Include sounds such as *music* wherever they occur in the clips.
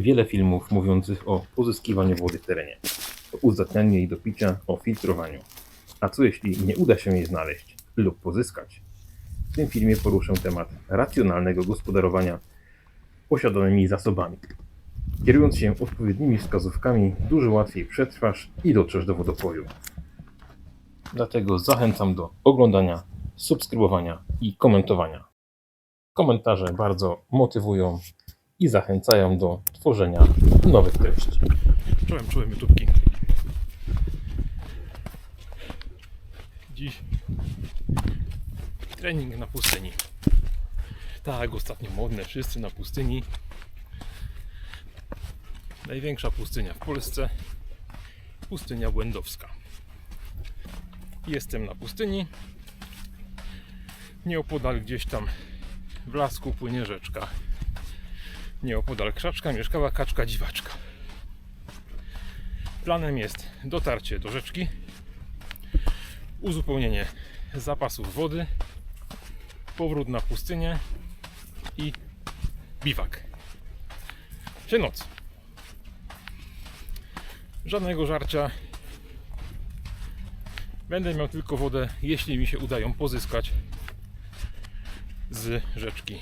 wiele filmów mówiących o pozyskiwaniu wody w terenie, o uzdatnianiu jej do picia, o filtrowaniu. A co jeśli nie uda się jej znaleźć lub pozyskać? W tym filmie poruszę temat racjonalnego gospodarowania posiadanymi zasobami. Kierując się odpowiednimi wskazówkami, dużo łatwiej przetrwasz i dotrzesz do wodopoju. Dlatego zachęcam do oglądania, subskrybowania i komentowania. Komentarze bardzo motywują i zachęcają do tworzenia nowych treści. Czołem, czołem YouTubki. Dziś trening na pustyni. Tak, ostatnio modne, wszyscy na pustyni. Największa pustynia w Polsce, pustynia błędowska. Jestem na pustyni. Nieopodal gdzieś tam w lasku płynie rzeczka. Nieopodal krzaczka mieszkała kaczka dziwaczka. Planem jest dotarcie do rzeczki, uzupełnienie zapasów wody, powrót na pustynię i biwak. Czy noc. Żadnego żarcia. Będę miał tylko wodę, jeśli mi się uda ją pozyskać z rzeczki.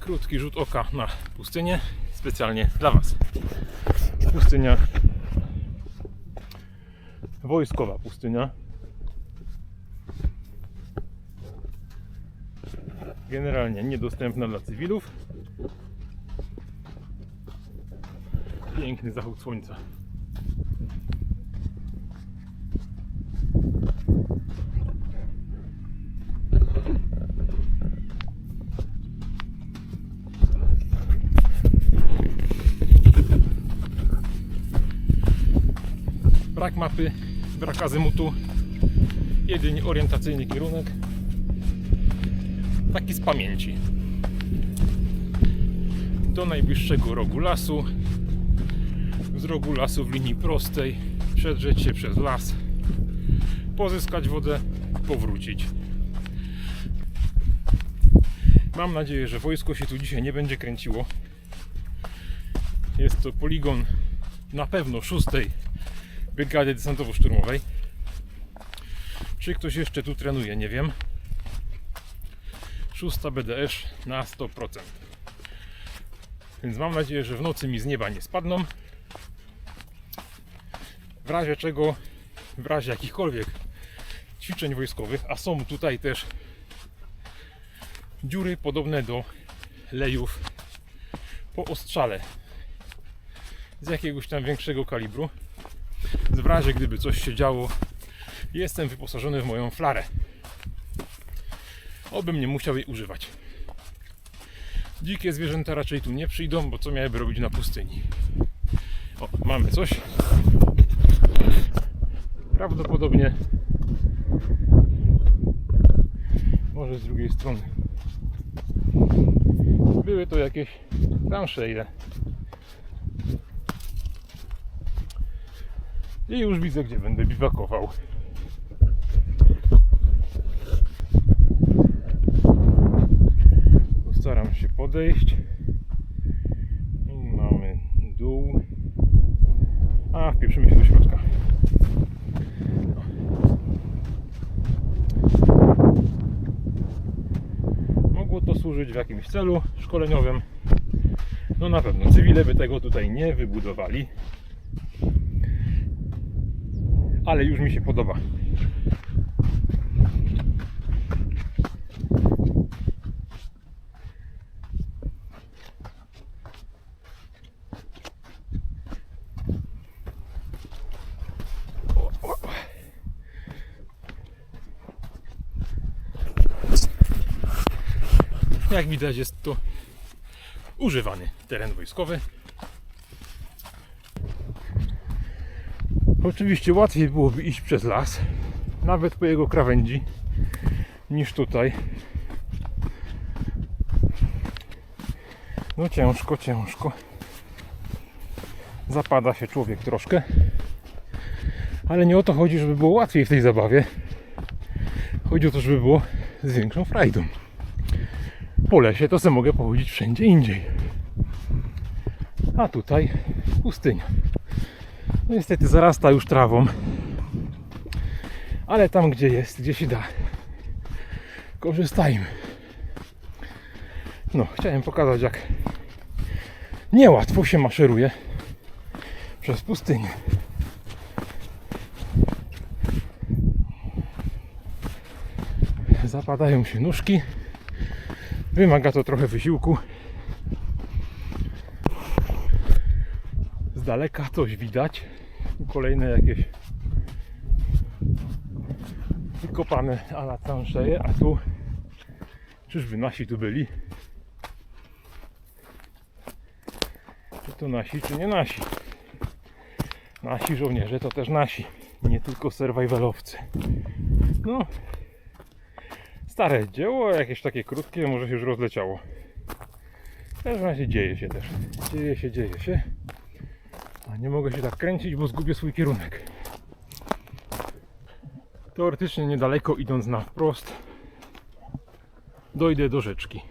Krótki rzut oka na pustynię, specjalnie dla Was. Pustynia wojskowa pustynia. Generalnie niedostępna dla cywilów. Piękny zachód słońca. Mapy, brak azymutu, jedynie orientacyjny kierunek. Taki z pamięci. Do najbliższego rogu lasu. Z rogu lasu w linii prostej. Przedrzeć się przez las. Pozyskać wodę, powrócić. Mam nadzieję, że wojsko się tu dzisiaj nie będzie kręciło. Jest to poligon na pewno szóstej Brygady Desantowo-Szturmowej. Czy ktoś jeszcze tu trenuje, nie wiem. Szósta BDS na 100%. Więc mam nadzieję, że w nocy mi z nieba nie spadną. W razie czego, w razie jakichkolwiek ćwiczeń wojskowych, a są tutaj też dziury podobne do lejów po ostrzale z jakiegoś tam większego kalibru. W razie gdyby coś się działo, jestem wyposażony w moją flarę. Obym nie musiał jej używać. Dzikie zwierzęta raczej tu nie przyjdą, bo co miałyby robić na pustyni? O, mamy coś. Prawdopodobnie może z drugiej strony. Były to jakieś transzejle. I już widzę, gdzie będę biwakował. Postaram się podejść. I mamy dół. A, wpieprzymy się do środka. Mogło to służyć w jakimś celu szkoleniowym. No na pewno, cywile by tego tutaj nie wybudowali. Ale już mi się podoba. Jak widać jest to używany teren wojskowy. Oczywiście łatwiej byłoby iść przez las, nawet po jego krawędzi, niż tutaj. No ciężko, ciężko. Zapada się człowiek troszkę. Ale nie o to chodzi, żeby było łatwiej w tej zabawie. Chodzi o to, żeby było z większą frajdą. po lesie, to sobie mogę pochodzić wszędzie indziej. A tutaj pustynia. No niestety zarasta już trawą. Ale tam gdzie jest, gdzie się da. Korzystajmy. No, chciałem pokazać jak niełatwo się maszeruje przez pustynię. Zapadają się nóżki. Wymaga to trochę wysiłku. Z daleka coś widać. Kolejne jakieś wykopane ala transzeje, a tu czyżby nasi tu byli? Czy to nasi, czy nie nasi? Nasi żołnierze to też nasi, nie tylko survivalowcy. No, stare dzieło, jakieś takie krótkie, może się już rozleciało. W każdym razie dzieje się też. Dzieje się, dzieje się. Nie mogę się tak kręcić, bo zgubię swój kierunek. Teoretycznie niedaleko idąc na wprost dojdę do rzeczki.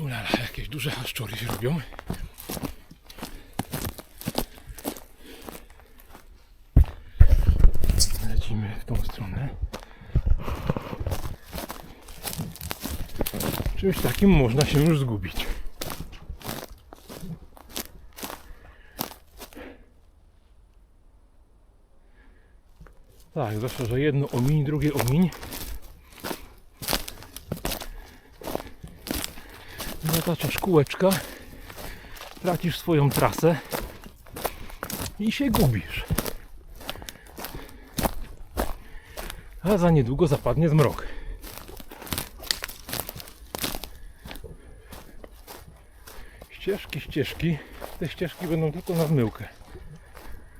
Ulala, jakieś duże haszczory się robią. Lecimy w tą stronę. Czymś takim można się już zgubić. Tak, zawsze, że jedno omiń, drugie omiń. Zataczasz kółeczka, tracisz swoją trasę i się gubisz. A za niedługo zapadnie zmrok. Ścieżki, ścieżki. Te ścieżki będą tylko na zmyłkę.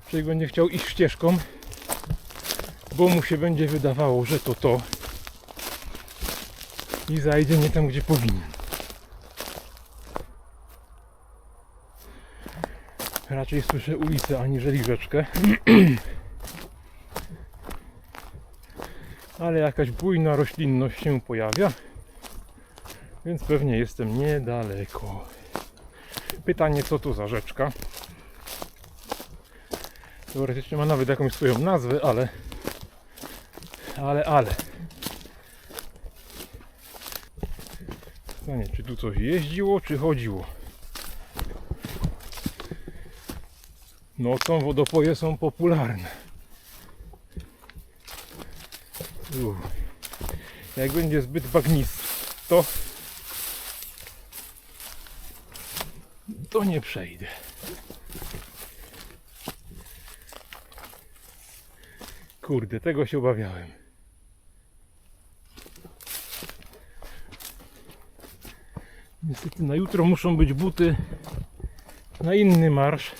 Człowiek będzie chciał iść ścieżką, bo mu się będzie wydawało, że to to i zajdzie nie tam, gdzie powinien. Raczej słyszę ulicę aniżeli rzeczkę. *clears throat* Ale jakaś bujna roślinność się pojawia. Więc pewnie jestem niedaleko. Pytanie, co to za rzeczka? Teoretycznie ma nawet jakąś swoją nazwę, ale ale, ale. No nie, czy tu coś jeździło, czy chodziło? Nocą wodopoje są popularne. Uff. Jak będzie zbyt bagnisto, to nie przejdę. Kurde, tego się obawiałem. Niestety na jutro muszą być buty na inny marsz,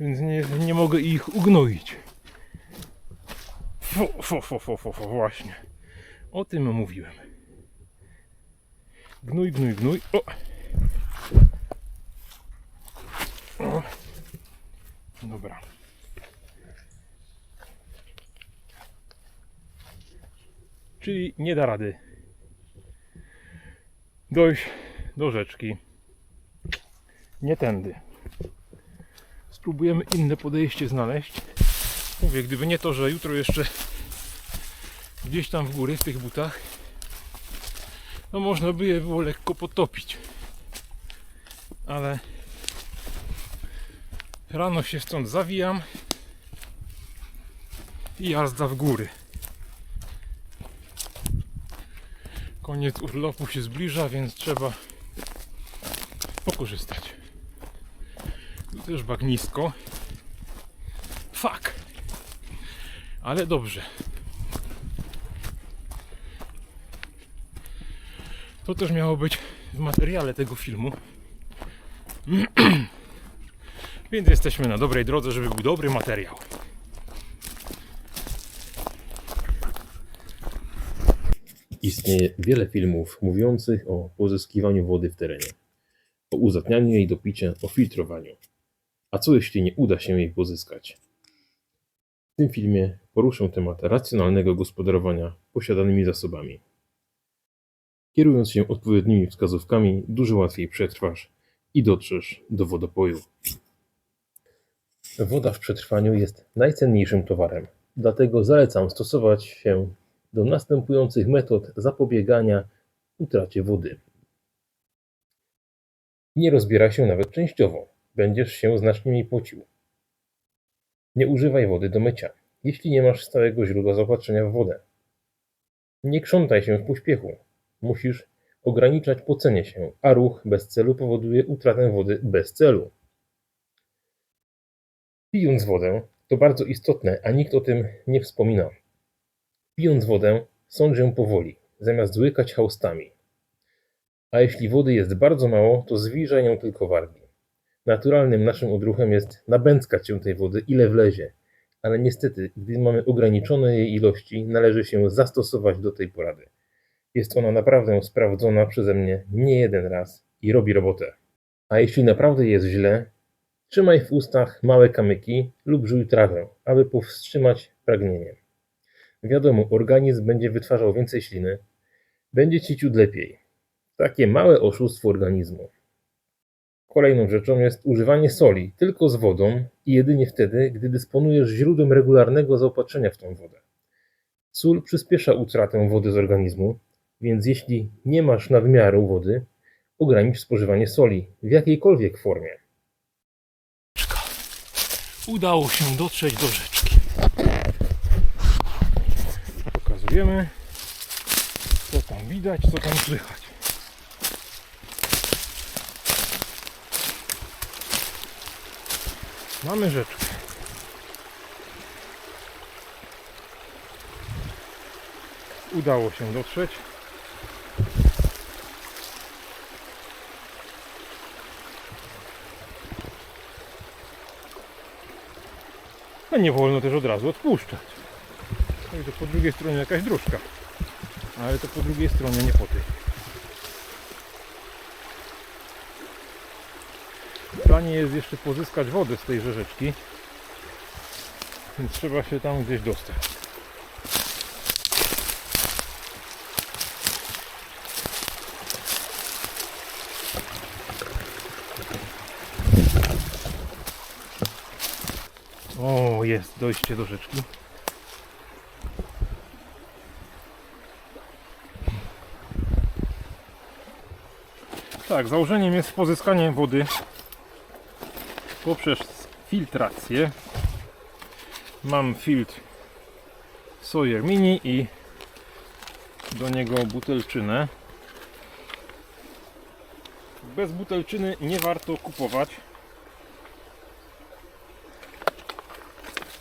więc nie, nie mogę ich ugnoić. Fo, fo, fo, właśnie. O tym mówiłem. Gnój, gnój, gnój. O. Dobra. Czyli nie da rady dojść do rzeczki. Nie tędy. Spróbujemy inne podejście znaleźć. Mówię, gdyby nie to, że jutro jeszcze gdzieś tam w góry w tych butach, no można by je było lekko potopić. Ale rano się stąd zawijam i jazda w góry. Koniec urlopu się zbliża, więc trzeba pokorzystać. Tu też bagnisko. Fuck! Ale dobrze. To też miało być w materiale tego filmu. *clears throat* Więc jesteśmy na dobrej drodze, żeby był dobry materiał. Istnieje wiele filmów mówiących o pozyskiwaniu wody w terenie, o uzatnianiu jej do picia, o filtrowaniu. A co jeśli nie uda się jej pozyskać? W tym filmie poruszę temat racjonalnego gospodarowania posiadanymi zasobami. Kierując się odpowiednimi wskazówkami, dużo łatwiej przetrwasz i dotrzesz do wodopoju. Woda w przetrwaniu jest najcenniejszym towarem, dlatego zalecam stosować się do następujących metod zapobiegania utracie wody. Nie rozbieraj się nawet częściowo, będziesz się znacznie mniej pocił. Nie używaj wody do mycia, jeśli nie masz stałego źródła zaopatrzenia w wodę. Nie krzątaj się w pośpiechu, musisz ograniczać pocenie się, a ruch bez celu powoduje utratę wody bez celu. Pijąc wodę, to bardzo istotne, a nikt o tym nie wspomina. Pijąc wodę, sądź ją powoli, zamiast łykać haustami. A jeśli wody jest bardzo mało, to zwijaj ją tylko wargi. Naturalnym naszym odruchem jest nabęckać się tej wody ile wlezie, ale niestety, gdy mamy ograniczone jej ilości, należy się zastosować do tej porady. Jest ona naprawdę sprawdzona przeze mnie nie jeden raz i robi robotę. A jeśli naprawdę jest źle, trzymaj w ustach małe kamyki lub żuj trawę, aby powstrzymać pragnienie. Wiadomo, organizm będzie wytwarzał więcej śliny, będzie ci ciut lepiej. Takie małe oszustwo organizmu. Kolejną rzeczą jest używanie soli tylko z wodą i jedynie wtedy, gdy dysponujesz źródłem regularnego zaopatrzenia w tą wodę. Sól przyspiesza utratę wody z organizmu, więc jeśli nie masz nadmiaru wody, ogranicz spożywanie soli w jakiejkolwiek formie. Udało się dotrzeć do rzeczki. Pokazujemy, co tam widać, co tam słychać. Mamy rzeczkę. Udało się dotrzeć. A nie wolno też od razu odpuszczać. No to po drugiej stronie jakaś dróżka. Ale to po drugiej stronie nie po tej. W planie jest jeszcze pozyskać wodę z tej rzeczki. Więc trzeba się tam gdzieś dostać. O, jest dojście do rzeczki. Tak, założeniem jest pozyskanie wody poprzez filtrację. Mam filtr Sawyer Mini i do niego butelczynę. Bez butelczyny nie warto kupować,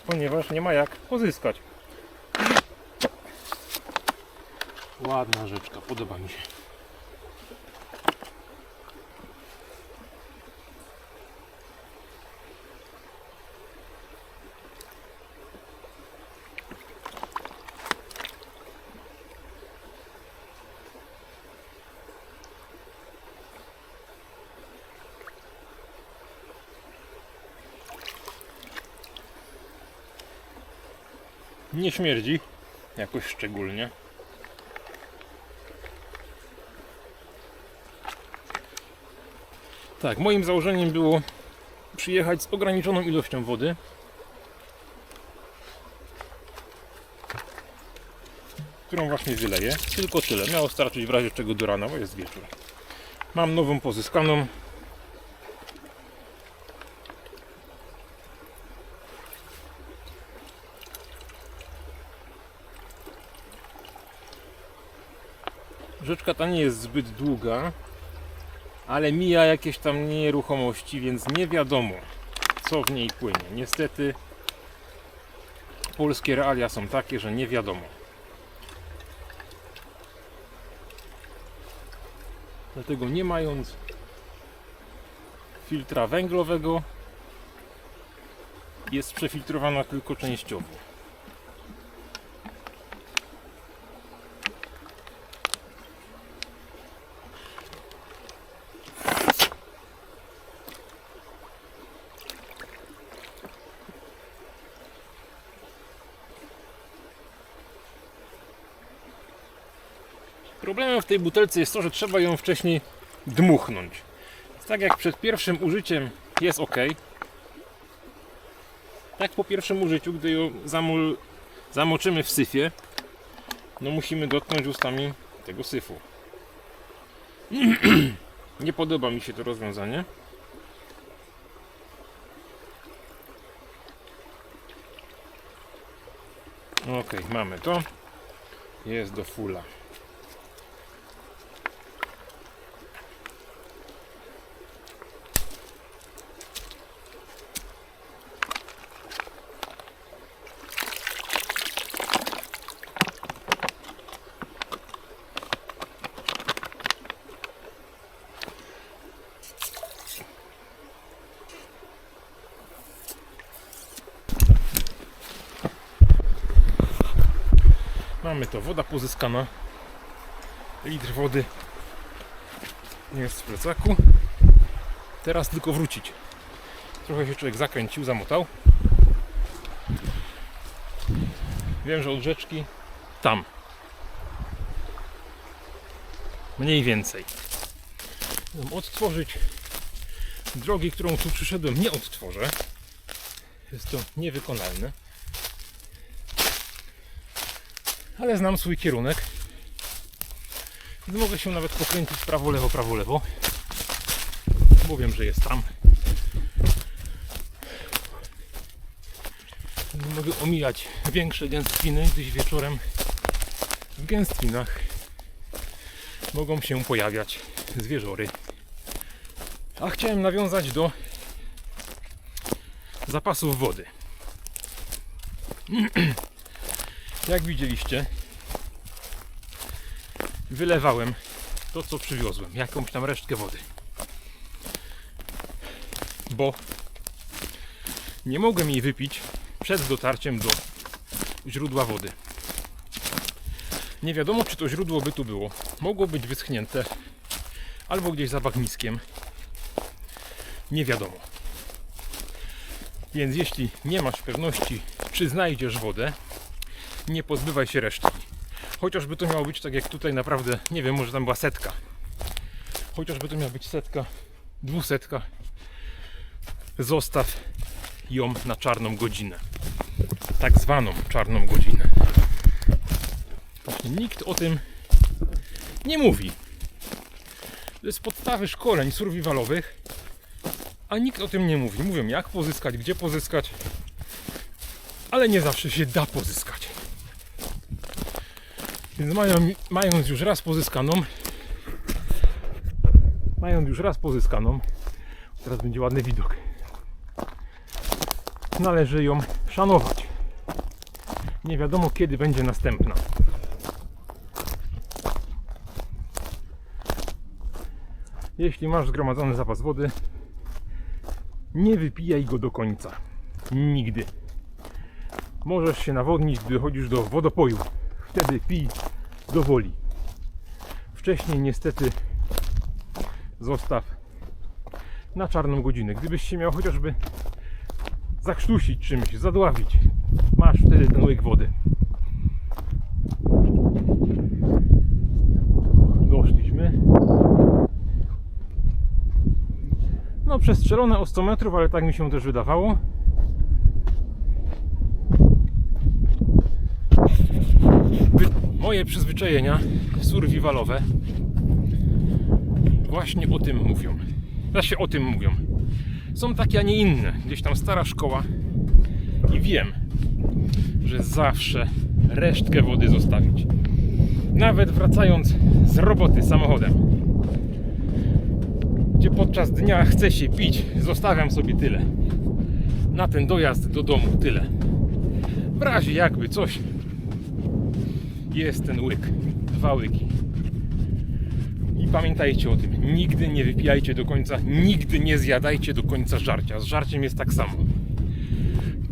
ponieważ nie ma jak pozyskać. Ładna rzeczka, podoba mi się. Nie śmierdzi jakoś szczególnie. Tak, moim założeniem było przyjechać z ograniczoną ilością wody. Którą właśnie wyleję. Tylko tyle. Miało starczyć w razie czego do rana, bo jest wieczór. Mam nową pozyskaną. Rzeczka ta nie jest zbyt długa, ale mija jakieś tam nieruchomości, więc nie wiadomo co w niej płynie. Niestety polskie realia są takie, że nie wiadomo. Dlatego nie mając filtra węglowego jest przefiltrowana tylko częściowo. W tej butelce jest to, że trzeba ją wcześniej dmuchnąć. Tak jak przed pierwszym użyciem jest ok, tak po pierwszym użyciu, gdy ją zamul, zamoczymy w syfie, no musimy dotknąć ustami tego syfu. *clears throat* Nie podoba mi się to rozwiązanie. Ok, mamy to. Jest do fulla. Mamy to, woda pozyskana. Litr wody jest w plecaku. Teraz tylko wrócić. Trochę się człowiek zakręcił, zamotał. Wiem, że od rzeczki tam. Mniej więcej. Chcę odtworzyć drogi, którą tu przyszedłem, nie odtworzę. Jest to niewykonalne ale znam swój kierunek. Mogę się nawet pokręcić prawo, lewo, prawo, lewo. Bo wiem, że jest tam. Mogę omijać większe gęstwiny, gdyż wieczorem w gęstwinach mogą się pojawiać zwierzory. A chciałem nawiązać do zapasów wody. *clears throat* Jak widzieliście, wylewałem to, co przywiozłem, jakąś tam resztkę wody. Bo nie mogłem jej wypić przed dotarciem do źródła wody. Nie wiadomo, czy to źródło by tu było. Mogło być wyschnięte albo gdzieś za bagniskiem. Nie wiadomo. Więc jeśli nie masz pewności, czy znajdziesz wodę, nie pozbywaj się resztki. Chociażby to miało być tak jak tutaj naprawdę, nie wiem, może tam była setka. Chociażby to miała być setka, dwusetka. Zostaw ją na czarną godzinę. Tak zwaną czarną godzinę. Właśnie nikt o tym nie mówi. To jest podstawy szkoleń survivalowych, a nikt o tym nie mówi. Mówią jak pozyskać, gdzie pozyskać, ale nie zawsze się da pozyskać. Więc mają, mając już raz pozyskaną, mając już raz pozyskaną, teraz będzie ładny widok, należy ją szanować. Nie wiadomo kiedy będzie następna. Jeśli masz zgromadzony zapas wody, nie wypijaj go do końca. Nigdy. Możesz się nawodnić, gdy chodzisz do wodopoju. Wtedy pij do woli. Wcześniej niestety zostaw na czarną godzinę. Gdybyś się miał chociażby zakrztusić czymś, zadławić, masz wtedy ten łyk wody. Doszliśmy. No przestrzelone o 100 metrów, ale tak mi się też wydawało. Moje przyzwyczajenia survivalowe właśnie o tym mówią. Znaczy o tym mówią. Są takie, a nie inne. Gdzieś tam stara szkoła i wiem, że zawsze resztkę wody zostawić. Nawet wracając z roboty samochodem, gdzie podczas dnia chce się pić, zostawiam sobie tyle. Na ten dojazd do domu tyle. W razie jakby coś jest ten łyk, dwa łyki. I pamiętajcie o tym, nigdy nie wypijajcie do końca, nigdy nie zjadajcie do końca żarcia. Z żarciem jest tak samo.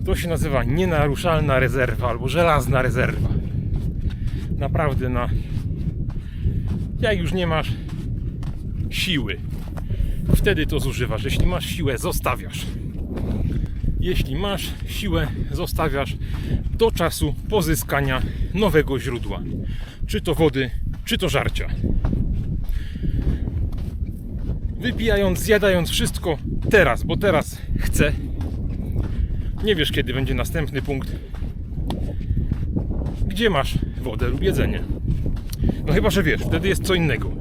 To się nazywa nienaruszalna rezerwa albo żelazna rezerwa. Naprawdę na. Jak już nie masz siły, wtedy to zużywasz. Jeśli masz siłę, zostawiasz. Jeśli masz siłę, zostawiasz do czasu pozyskania nowego źródła. Czy to wody, czy to żarcia. Wypijając, zjadając wszystko teraz, bo teraz chcę. Nie wiesz, kiedy będzie następny punkt, gdzie masz wodę lub jedzenie. No chyba, że wiesz, wtedy jest co innego.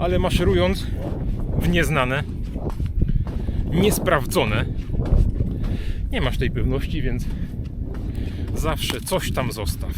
Ale maszerując w nieznane, niesprawdzone, nie masz tej pewności, więc zawsze coś tam zostaw.